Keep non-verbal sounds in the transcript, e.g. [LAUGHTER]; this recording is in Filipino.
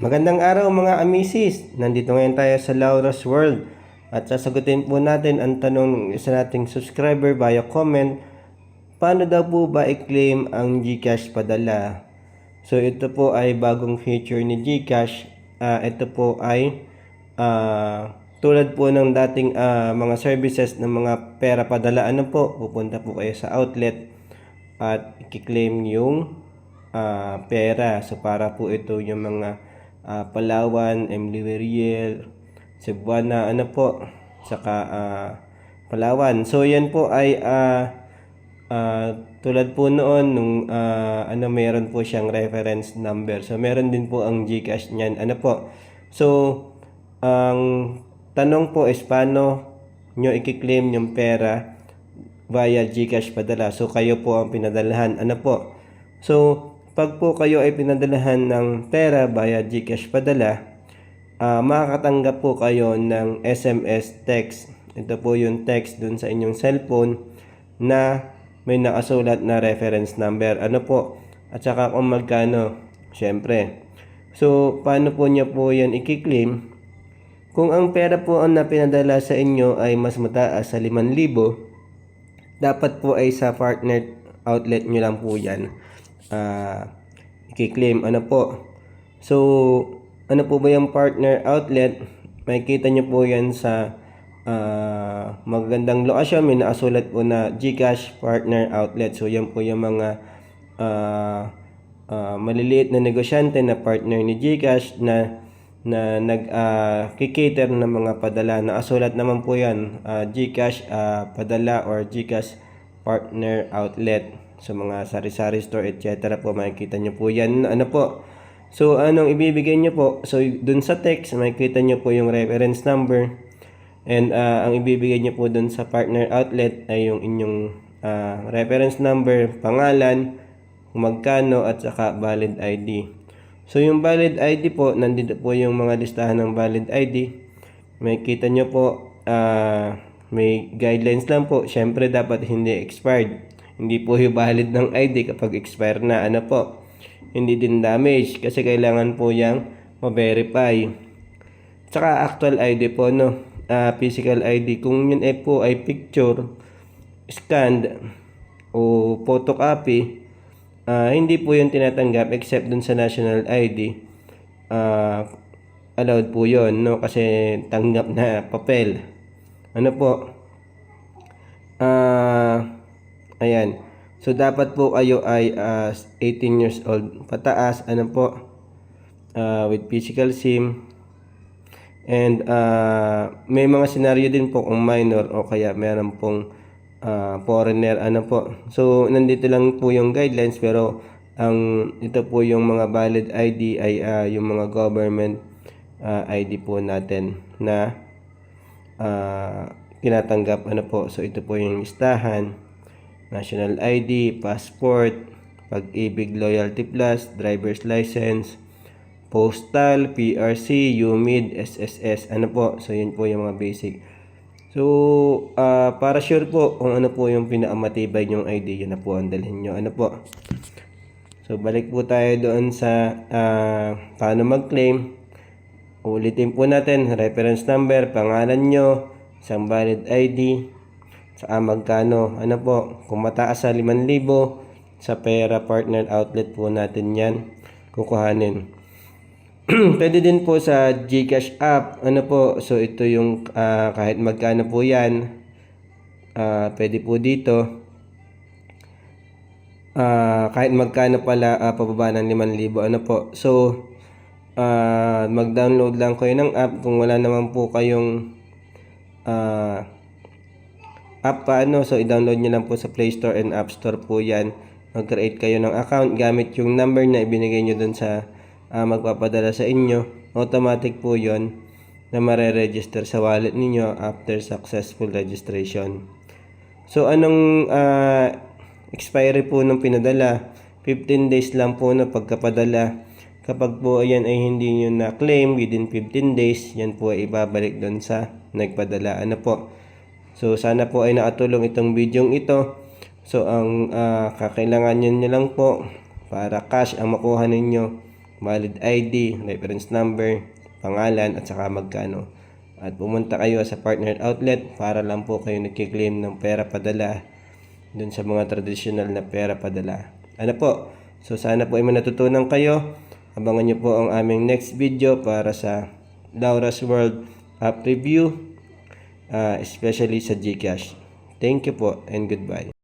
Magandang araw mga amisis. Nandito ngayon tayo sa Laura's World at sasagutin po natin ang tanong ng isa nating subscriber via comment. Paano daw po ba i-claim ang GCash padala? So ito po ay bagong feature ni GCash. Ah, ito po ay ah, tulad po ng dating ah, mga services ng mga pera padala. Ano po? Pupunta po kayo sa outlet at i-claim yung ah, pera. So para po ito yung mga ah, Palawan, Emily Veriel, Cebuana, ano po, saka ah, Palawan. So yan po ay ah, ah, tulad po noon nung ah, ano meron po siyang reference number. So meron din po ang GCash niyan. Ano po? So ang tanong po is paano nyo i-claim yung pera via GCash padala. So kayo po ang pinadalahan. Ano po? So pag po kayo ay pinadalahan ng pera via GCash padala, ah makakatanggap po kayo ng SMS text. Ito po yung text dun sa inyong cellphone na may nakasulat na reference number. Ano po? At saka kung magkano. Siyempre. So, paano po niya po yan i-claim? Kung ang pera po ang napinadala sa inyo ay mas mataas sa 5,000, dapat po ay sa partner outlet nyo lang po yan ah i-claim. Ano po? So, ano po ba yung partner outlet? Makikita nyo po yan sa ah, magandang lokasyon. May nakasulat po na GCash Partner Outlet. So, yan po yung mga ah, ah, maliliit na negosyante na partner ni GCash na na nag ah, kikater ng mga padala. Nakasulat naman po yan, ah, GCash ah, padala or GCash partner outlet sa mga sari-sari store etc. po makikita nyo po yan. Ano po? So, anong ibibigay nyo po? So, dun sa text, makikita nyo po yung reference number. And ah, ang ibibigay nyo po dun sa partner outlet ay yung inyong ah, reference number, pangalan, magkano at saka valid ID. So yung valid ID po, nandito po yung mga listahan ng valid ID. May kita nyo po, ah, may guidelines lang po. Siyempre dapat hindi expired. Hindi po yung valid ng ID kapag expire na. Ano po? Hindi din damage kasi kailangan po yung ma-verify. Tsaka actual ID po, no? Ah, physical ID. Kung yun ay po ay picture, scanned, o photocopy, ah, hindi po yun tinatanggap except dun sa national ID. Ah, allowed po yun, no? Kasi tanggap na papel. Ano po? Ayan. So, dapat po kayo ay ah, 18 years old pataas. Ano po? Ah, with physical SIM. And ah, may mga senaryo din po kung minor o kaya meron pong ah, foreigner ano po. So nandito lang po yung guidelines pero ang ito po yung mga valid ID ay ah, yung mga government ah, ID po natin na ah, tinatanggap ano po. So ito po yung listahan. National ID, passport, pag-ibig loyalty plus, driver's license, postal, PRC, UMID, SSS, ano po. So yun po yung mga basic. So, ah, para sure po kung ano po yung pinakamatibay yung ID, yun na po ang dalhin nyo. Ano po? So, balik po tayo doon sa ah, paano mag-claim. Ulitin po natin, reference number, pangalan nyo, isang valid ID, sa magkano. Ano po, kung mataas sa 5,000, sa pera partner outlet po natin yan, kukuhanin. [CLEARS THROAT] Pwede din po sa GCash app. Ano po? So ito yung ah, kahit magkano po 'yan. Ah, pwede po dito. Ah, kahit magkano pala ah, pababa ng 5,000 ano po. So ah, mag-download lang kayo ng app kung wala naman po kayong ah, app pa ano. So i-download niyo lang po sa Play Store and App Store po 'yan. Mag-create kayo ng account gamit yung number na ibinigay niyo dun sa ah, magpapadala sa inyo, automatic po yon na mare-register sa wallet ninyo after successful registration. So, anong ah, expiry po ng pinadala? 15 days lang po na pagkapadala. Kapag po ayan ay hindi nyo na-claim within 15 days, yan po ay ibabalik doon sa nagpadala. Ano po? So, sana po ay nakatulong itong video ito. So, ang ah, kakailangan nyo nyo lang po para cash ang makuha ninyo valid ID, reference number, pangalan at saka magkano. At pumunta kayo sa partner outlet para lang po kayo nagkiklaim ng pera padala dun sa mga traditional na pera padala. Ano po? So sana po ay may natutunan kayo. Abangan nyo po ang aming next video para sa Laura's World app review, ah, especially sa Gcash. Thank you po and goodbye.